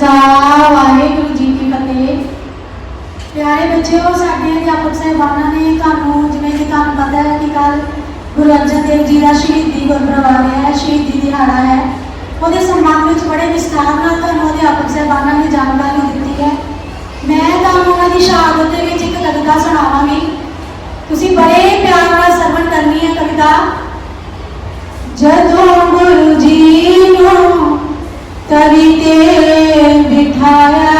ਸਾ ਵਾਹਿਗੁਰੂ ਜੀ ਕੀ ਫਤਿਹ। ਪਿਆਰੇ ਬੱਚਿਓ, ਸਾਡੇ ਅਧਿਆਪਕ ਸਾਹਿਬਾਨਾਂ ਨੇ ਤੁਹਾਨੂੰ ਤੁਹਾਨੂੰ ਪਤਾ ਹੈ ਕਿ ਕੱਲ ਗੁਰੂ ਅਰਜਨ ਦੇਵ ਜੀ ਦਾ ਸ਼ਹੀਦੀ ਗੁਰਪ੍ਰਵਾਹ ਹੈ, ਸ਼ਹੀਦੀ ਦਿਹਾੜਾ ਹੈ। ਉਹਦੇ ਸਨਮਾਨ ਵਿੱਚ ਬੜੇ ਵਿਸਥਾਰ ਨਾਲ ਤੁਹਾਨੂੰ ਅਧਿਆਪਕ ਸਾਹਿਬਾਨਾਂ ਨੇ ਜਾਣਕਾਰੀ ਦਿੱਤੀ ਹੈ। ਮੈਂ ਤੁਹਾਨੂੰ ਉਹਨਾਂ ਦੀ ਸ਼ਹਾਦਤ ਦੇ ਵਿੱਚ ਇੱਕ ਕਵਿਤਾ ਸੁਣਾਵਾਂਗੀ। ਤੁਸੀਂ ਬੜੇ ਪਿਆਰ ਨਾਲ ਸਰਵਣ ਕਰਨੀ ਹੈ ਕਵਿਤਾ। Hare